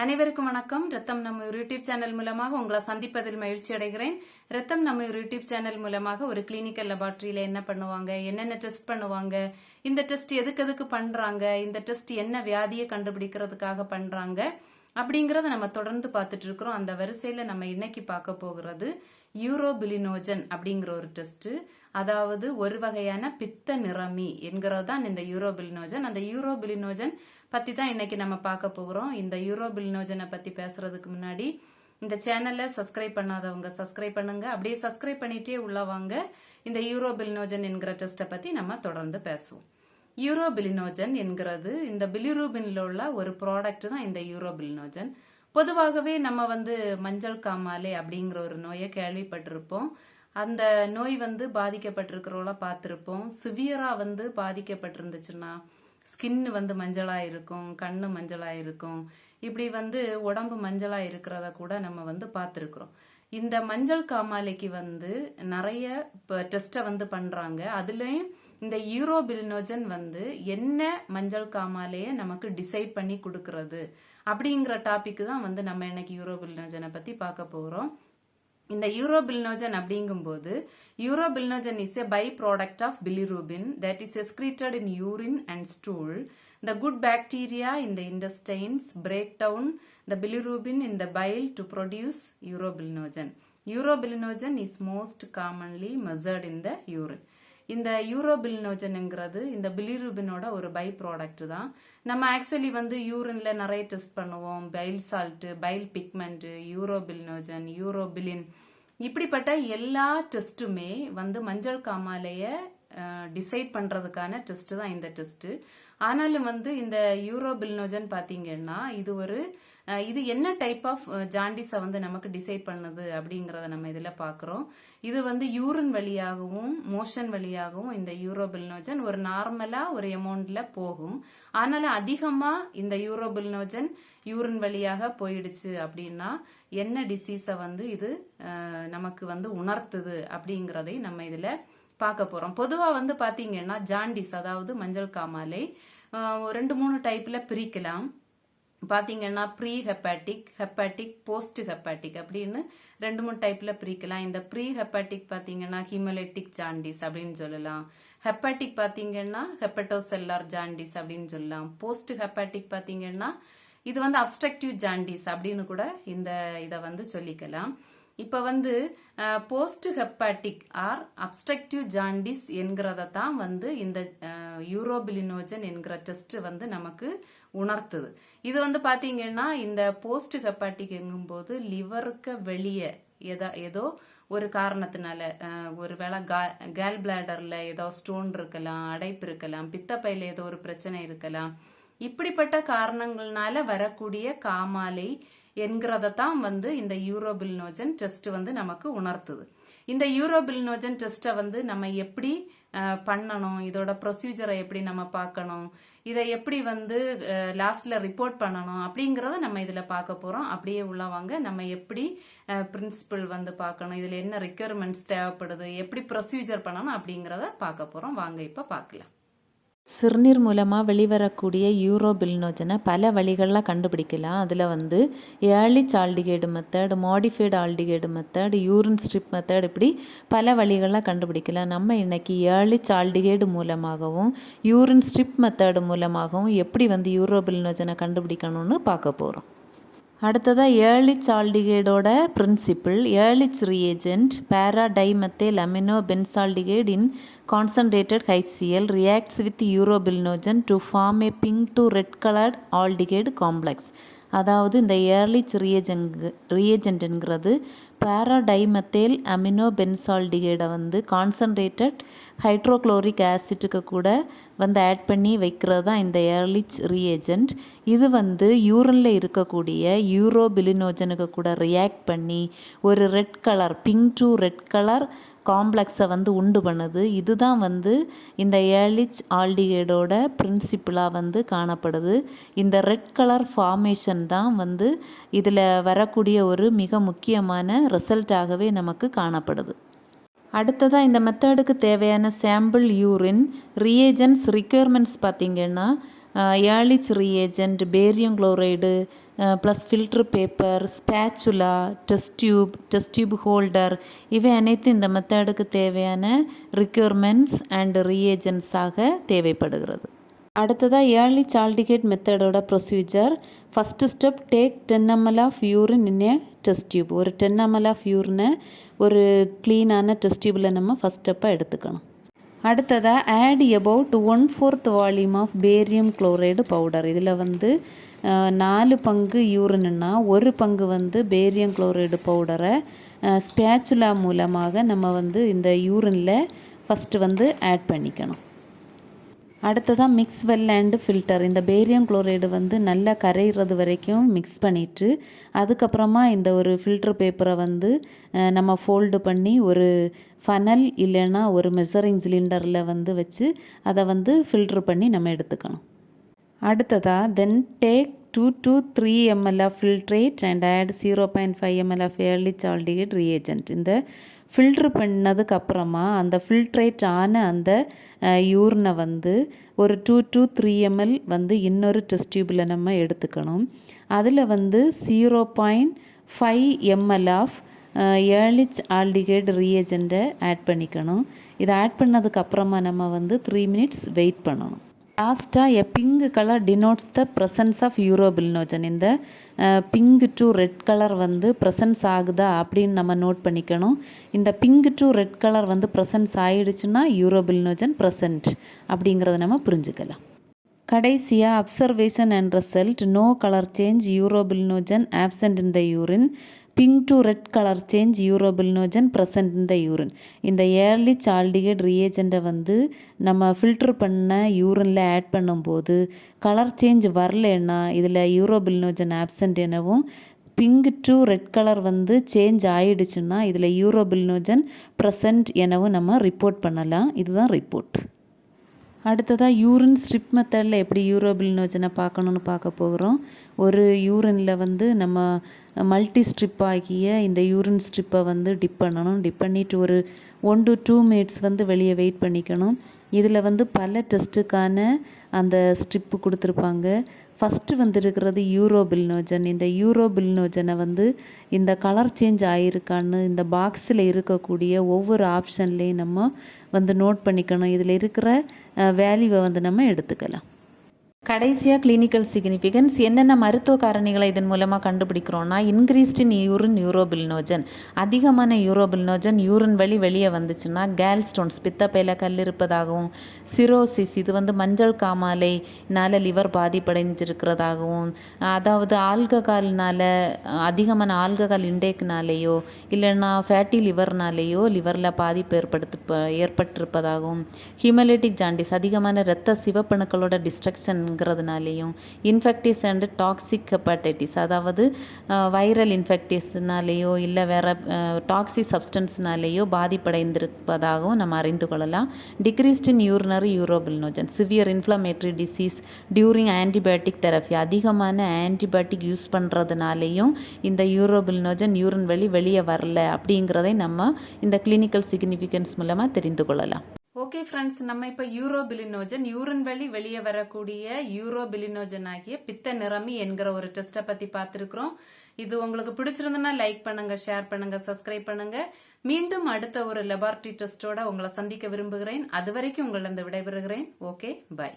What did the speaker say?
அனைவருக்கும் வணக்கம். ரத்தம் நம்ம ஒரு யூடியூப் சேனல் மூலமாக உங்களை சந்திப்பதில் மகிழ்ச்சி அடைகிறேன். ரத்தம் நம்ம ஒரு யூடியூப் சேனல் மூலமாக ஒரு கிளினிக்கல் லெபார்ட்ரியில என்ன பண்ணுவாங்க? என்னென்ன டெஸ்ட் பண்ணுவாங்க? இந்த டெஸ்ட் எதுக்கு எதுக்கு பண்றாங்க? இந்த டெஸ்ட் என்ன வியாதியை கண்டுபிடிக்கிறதுக்காக பண்றாங்க? அப்படிங்கறத நம்ம தொடர்ந்து பார்த்துட்டு இருக்கிறோம். அந்த வரிசையில நம்ம இன்னைக்கு பார்க்க போகிறது யூரோபிலினோஜன் அப்படிங்கிற ஒரு டெஸ்ட் அதாவது ஒரு வகையான பித்த நிறமி என்கிறது தான் இந்த யூரோபிலினோஜன். அந்த யூரோபிலினோஜன் பற்றி தான் இன்னைக்கு நம்ம பார்க்க போகிறோம். இந்த யூரோ பில்னோஜனை பற்றி பேசுறதுக்கு முன்னாடி இந்த சேனலை சப்ஸ்கிரைப் பண்ணாதவங்க சப்ஸ்கிரைப் பண்ணுங்க. அப்படியே சப்ஸ்கிரைப் பண்ணிட்டே உள்ள வாங்க. இந்த யூரோ பில்னோஜன் என்கிற டெஸ்ட்டை பற்றி நம்ம தொடர்ந்து பேசுவோம். யூரோ பிலினோஜன் என்கிறது இந்த பிலிரூபின்ல உள்ள ஒரு ப்ராடக்ட் தான் இந்த யூரோ பிலினோஜன் பொதுவாகவே நம்ம வந்து மஞ்சள் காமாலே அப்படிங்கிற ஒரு நோயை கேள்விப்பட்டிருப்போம். அந்த நோய் வந்து பாதிக்கப்பட்டிருக்கிறவங்கள பார்த்துருப்போம். சிவியரா வந்து பாதிக்கப்பட்டிருந்துச்சுன்னா ஸ்கின் வந்து மஞ்சளாக இருக்கும் கண்ணு மஞ்சளாக இருக்கும். இப்படி வந்து உடம்பு மஞ்சளாக இருக்கிறத கூட நம்ம வந்து பார்த்துருக்குறோம். இந்த மஞ்சள் காமாலைக்கு வந்து நிறைய இப்போ டெஸ்ட்டை வந்து பண்ணுறாங்க அதுலேயும் இந்த யூரோபிலினோஜன் வந்து என்ன மஞ்சள் காமாலையை நமக்கு டிசைட் பண்ணி கொடுக்கறது அப்படிங்கிற டாபிக் தான் வந்து நம்ம இன்னைக்கு யூரோபிலினோஜனை பற்றி பார்க்க போகிறோம் இந்த யூரோபிலினோஜன் அப்படிங்கும்போது urobilinogen is a by product of bilirubin that is excreted in urine and stool. The good bacteria in the intestines break down the bilirubin in the bile to produce urobilinogen. Urobilinogen is most commonly measured in the urine. இந்த யூரோபிலினோஜனுங்கிறது இந்த பிலிரூபினோட ஒரு by product தான். நம்ம actually வந்து யூரின்ல நிறைய test பண்ணுவோம். Bile salt bile pigment urobilinogen urobilin. இப்படிப்பட்ட எல்லா டெஸ்ட்டுமே வந்து மஞ்சள் காமாலைய டிசைட் பண்ணுறதுக்கான டெஸ்ட்டு தான் இந்த டெஸ்ட்டு ஆனாலும் வந்து இந்த யூரோபில்னோஜன் பார்த்தீங்கன்னா இது ஒரு இது என்ன டைப் ஆஃப் ஜாண்டிஸை வந்து நமக்கு டிசைட் பண்ணுது அப்படிங்கிறத நம்ம இதில் பார்க்குறோம். இது வந்து யூரின் வழியாகவும் மோஷன் வழியாகவும் இந்த யூரோபில்னோஜன் ஒரு நார்மலாக ஒரு அமௌண்ட்டில் போகும். ஆனாலும் அதிகமாக இந்த யூரோபில்னோஜன் யூரின் வழியாக போயிடுச்சு அப்படின்னா என்ன டிசீஸை வந்து இது நமக்கு வந்து உணர்த்துது அப்படிங்கிறதை நம்ம இதில் பார்க்க போகிறோம் பொதுவாக வந்து பார்த்தீங்கன்னா ஜாண்டிஸ் அதாவது மஞ்சள் காமாலை ரெண்டு மூணு டைப்பில் பிரிக்கலாம். பார்த்தீங்கன்னா pre hepatic hepatic post hepatic அப்படின்னு ரெண்டு மூணு டைப்பில் பிரிக்கலாம். இந்த ப்ரீ ஹெப்பாட்டிக் பார்த்தீங்கன்னா ஹிமலெட்டிக் ஜாண்டிஸ் அப்படின்னு சொல்லலாம். ஹெப்பாட்டிக் பார்த்தீங்கன்னா ஹெப்படோசெல்லார் ஜாண்டிஸ் அப்படின்னு சொல்லலாம். போஸ்ட் ஹெப்பாட்டிக் பார்த்தீங்கன்னா இது வந்து அப்ஸ்ட்ரக்டிவ் ஜாண்டிஸ் அப்படின்னு கூட இந்த இதை வந்து சொல்லிக்கலாம். இப்போ வந்து post hepatic or obstructive jaundice என்கிறத தான் வந்து இந்த யூரோபிலினோஜன் என்கிற டெஸ்ட் வந்து நமக்கு உணர்த்துது. இது வந்து பார்த்தீங்கன்னா இந்த போஸ்ட் ஹெப்பாட்டிக் எங்கும்போது லிவருக்கு வெளியே எதா ஏதோ ஒரு காரணத்தினால அஹ், கா கேல் பிளாடரில் ஏதோ ஸ்டோன் இருக்கலாம் அடைப்பு இருக்கலாம் பித்தப்பையில் ஏதோ ஒரு பிரச்சனை இருக்கலாம். இப்படிப்பட்ட காரணங்கள்னால வரக்கூடிய காமாலை என்கிறத தான் வந்து இந்த யூரோபில்னோஜன் டெஸ்ட் வந்து நமக்கு உணர்த்துது. இந்த யூரோபில்னோஜன் டெஸ்ட்டை வந்து நம்ம எப்படி பண்ணணும்? இதோட ப்ரொசீஜரை எப்படி நம்ம பார்க்கணும்? இதை எப்படி வந்து லாஸ்ட்ல ரிப்போர்ட் பண்ணணும்? அப்படிங்கிறத நம்ம இதில் பார்க்க போகிறோம் அப்படியே உள்ள வாங்க. நம்ம எப்படி பிரின்சிபல் வந்து பார்க்கணும்? இதில் என்ன ரெக்யர்மெண்ட்ஸ் தேவைப்படுது? எப்படி ப்ரொசீஜர் பண்ணணும்? அப்படிங்கிறத பார்க்க போகிறோம் வாங்க இப்போ பார்க்கலாம். சிறுநீர் மூலமாக வெளிவரக்கூடிய யூரோபில்னோஜனை பல வழிகளில் கண்டுபிடிக்கலாம். அதில் வந்து early சால்டிகேடு method modified aldehyde method urine strip method இப்படி பல வழிகளில் கண்டுபிடிக்கலாம். நம்ம இன்னைக்கு ஏர்லி சால்டிகேடு மூலமாகவும் யூரின் ஸ்ட்ரிப் மெத்தட் மூலமாகவும் எப்படி வந்து யூரோபில்னோஜனை கண்டுபிடிக்கணும்னு பார்க்க போகிறோம் அடுத்ததாக early சால்டிகைடோட principle Ehrlich reagent paradimethyl amino benzaldehyde in concentrated HCl reacts with urobilinogen to form a pink to red coloured aldehyde complex அதாவது இந்த ஏர்லிச் ரியேஜெங் ரியேஜென்ட்ங்கிறது பேராடைமத்தேல் அமினோ பென்சால்டிகேடை வந்து கான்சன்ட்ரேட்டட் ஹைட்ரோக்ளோரிக் ஆசிட்டுக்கு கூட வந்து ஆட் பண்ணி வைக்கிறது தான் இந்த ஏர்லிச் ரியேஜென்ட் இது வந்து யூரனில் இருக்கக்கூடிய யூரோபிலினோஜனுக்கு கூட ரியாக்ட் பண்ணி ஒரு red colour pink to red colour காம்ப்ளெக்ஸை வந்து உண்டு பண்ணுது. இதுதான் வந்து இந்த ஏர்லிச் ஆல்டிகேடோட பிரின்சிப்பிளாக வந்து காணப்படுது. இந்த ரெட் கலர் ஃபார்மேஷன் தான் வந்து இதில் வரக்கூடிய ஒரு மிக முக்கியமான ரிசல்ட்டாகவே நமக்கு காணப்படுது. அடுத்ததாக இந்த மெத்தடுக்கு தேவையான சாம்பிள் யூரின் ரியேஜன்ஸ் ரிக்யர்மெண்ட்ஸ் பார்த்திங்கன்னா Ehrlich reagent barium chloride plus filter paper spatula test tube test tube holder இவை அனைத்தும் இந்த மெத்தடுக்கு தேவையான ரிக்யூர்மெண்ட்ஸ் அண்ட் ரீஏஜென்ட்ஸாக தேவைப்படுகிறது. அடுத்ததாக ஏர்லி சால்டிகேட் மெத்தடோட procedure first step take ten ml of urine in a test tube ஒரு டென் எம்எல் ஆஃப் யூரினை ஒரு க்ளீனான டெஸ்ட் டியூப்பில் நம்ம ஃபஸ்ட் ஸ்டெப்பாக எடுத்துக்கணும். அடுத்ததாக add about one fourth volume of barium chloride powder இதில் வந்து நாலு பங்கு யூரின்னா ஒரு பங்கு வந்து பேரியம் குளோரைடு பவுடரை ஸ்பேச்சுலா மூலமாக நம்ம வந்து இந்த யூரினில் ஃபஸ்ட்டு வந்து ஆட் பண்ணிக்கணும். அடுத்ததாக மிக்ஸ் வெல் அண்டு ஃபில்டர். இந்த பேரியம் குளோரைடு வந்து நல்லா கரையிறது வரைக்கும் மிக்ஸ் பண்ணிவிட்டு அதுக்கப்புறமா இந்த ஒரு ஃபில்ட்ரு பேப்பரை வந்து நம்ம ஃபோல்டு பண்ணி ஒரு ஃபனல் இல்லைன்னா ஒரு மெஷரிங் சிலிண்டரில் வந்து வச்சு அதை வந்து ஃபில்ட்ரு பண்ணி நம்ம எடுத்துக்கணும். அடுத்ததாக then take two two three ml of filtrate and add zero point five ml of Ehrlich சால்டிகேட் reagent இந்த ஃபில்ட்ரு பண்ணதுக்கப்புறமா அந்த ஃபில்ட்ரேட் ஆன அந்த யூரினை வந்து ஒரு டூ டூ த்ரீ எம்எல் வந்து இன்னொரு டெஸ்ட் டியூப்பில் நம்ம எடுத்துக்கணும். அதில் வந்து zero point five ml of Ehrlich aldehyde ரீஏஜெண்ட்டை add பண்ணிக்கணும். இதை ஆட் பண்ணதுக்கப்புறமா நம்ம வந்து த்ரீ மினிட்ஸ் வெயிட் பண்ணணும். லாஸ்ட்டாக a pink colour denotes the presence of urobilinogen இந்த பிங்க் டு ரெட் கலர் வந்து ப்ரெசன்ஸ் ஆகுதா அப்படின்னு நம்ம நோட் பண்ணிக்கணும். இந்த பிங்க் டு ரெட் கலர் வந்து ப்ரெசன்ஸ் ஆயிடுச்சுன்னா யூரோபில்னோஜன் ப்ரெசன்ட் அப்படிங்கிறத நம்ம புரிஞ்சுக்கலாம். கடைசியாக observation and result no colour change urobilinogen absent in the urine pink to red colour change urobilinogen present இந்த த யூரின். இந்த ஏர்லி சால்டிகேட் ரியேஜெண்ட்டை வந்து நம்ம ஃபில்டர் பண்ண யூரினில் ஆட் பண்ணும்போது கலர் சேஞ்ச் வரலன்னா இதில் யூரோபில்னோஜன் ஆப்சண்ட் எனவும் பிங்க் டு ரெட் கலர் வந்து சேஞ்ச் ஆகிடுச்சுன்னா இதில் யூரோபில்னோஜன் ப்ரெசன்ட் எனவும் நம்ம ரிப்போர்ட் பண்ணலாம். இதுதான் ரிப்போர்ட் அடுத்ததாக யூரின் ஸ்ட்ரிப் மெத்தடில் எப்படி யூரோபில்னோஜனை பார்க்கணுன்னு பார்க்க போகிறோம். ஒரு யூரினில் வந்து நம்ம மல்டி ஸ்ட்ரிப் ஆகிய இந்த யூரின் ஸ்ட்ரிப்பை வந்து டிப் பண்ணணும். டிப் பண்ணிட்டு ஒரு ஒன் டு டூ மினிட்ஸ் வந்து வெளியே வெயிட் பண்ணிக்கணும். இதில் வந்து பல டெஸ்ட்டுக்கான அந்த ஸ்ட்ரிப்பு கொடுத்துருப்பாங்க. ஃபஸ்ட்டு வந்துருக்கிறது யூரோபில்னோஜன் இந்த யூரோபில்னோஜனை வந்து இந்த கலர் சேஞ்ச் ஆகிருக்கான்னு இந்த பாக்ஸில் இருக்கக்கூடிய ஒவ்வொரு ஆப்ஷன்லேயும் நம்ம வந்து நோட் பண்ணிக்கணும். இதில் இருக்கிற வேல்யூவை வந்து நம்ம எடுத்துக்கலாம். கடைசியாக கிளினிக்கல் சிக்னிஃபிகன்ஸ் என்னென்ன மருத்துவ காரணிகளை இதன் மூலமாக கண்டுபிடிக்கிறோம்னா இன்க்ரீஸ்டின் யூரின் யூரோபில்னோஜன் அதிகமான யூரோபில்னோஜன் யூரின் வழி வெளியே வந்துச்சுன்னா கேல்ஸ்டோன்ஸ் பித்தப்பையில் கல் இருப்பதாகவும் சிரோசிஸ் இது வந்து மஞ்சள் காமாலைனால லிவர் பாதிப்படைஞ்சிருக்கிறதாகவும் அதாவது ஆல்கஹால்னால அதிகமான ஆல்கஹால் இன்டேக்னாலேயோ இல்லைன்னா ஃபேட்டி லிவர்னாலேயோ லிவரில் பாதிப்பு ஏற்படுத்து ஏற்பட்டிருப்பதாகவும் ஹிமலேட்டிக் ஜாண்டிஸ் அதிகமான இரத்த சிவப்பணுக்களோட டிஸ்ட்ரக்ஷன் டிஸ்ட்ரக்ஷனுங்கிறதுனாலேயும் இன்ஃபெக்டிஸ் அண்டு டாக்ஸிக் ஹெப்பாடைட்டிஸ் அதாவது வைரல் இன்ஃபெக்டிஸ்னாலேயோ இல்லை வேறு டாக்ஸிக் சப்ஸ்டன்ஸ்னாலேயோ பாதிப்படைந்திருப்பதாகவும் நம்ம அறிந்து கொள்ளலாம். Decreased in urinary urobilinogen severe inflammatory disease during antibiotic therapy அதிகமான ஆன்டிபயோட்டிக் யூஸ் பண்ணுறதுனாலேயும் இந்த யூரோபில்னோஜன் யூரின் வழி வெளியே வரல அப்படிங்கிறதை நம்ம இந்த கிளினிக்கல் சிக்னிஃபிகன்ஸ் மூலமாக தெரிந்து கொள்ளலாம். ஓகே ஃப்ரெண்ட்ஸ் நம்ம இப்ப யூரோபிலினோஜன் யூரின் வழி வெளியே வரக்கூடிய யூரோபிலினோஜன் ஆகிய பித்த நிறமி என்கிற ஒரு டெஸ்ட்டை பத்தி பார்த்துருக்குறோம். இது உங்களுக்கு பிடிச்சிருந்ததுன்னா லைக் பண்ணுங்க ஷேர் பண்ணுங்க சப்ஸ்கிரைப் பண்ணுங்க. மீண்டும் அடுத்த ஒரு லெபார்டரி டெஸ்டோட உங்களை சந்திக்க விரும்புகிறேன். அது வரைக்கும் உங்களிடம் விடைபெறுகிறேன். Okay bye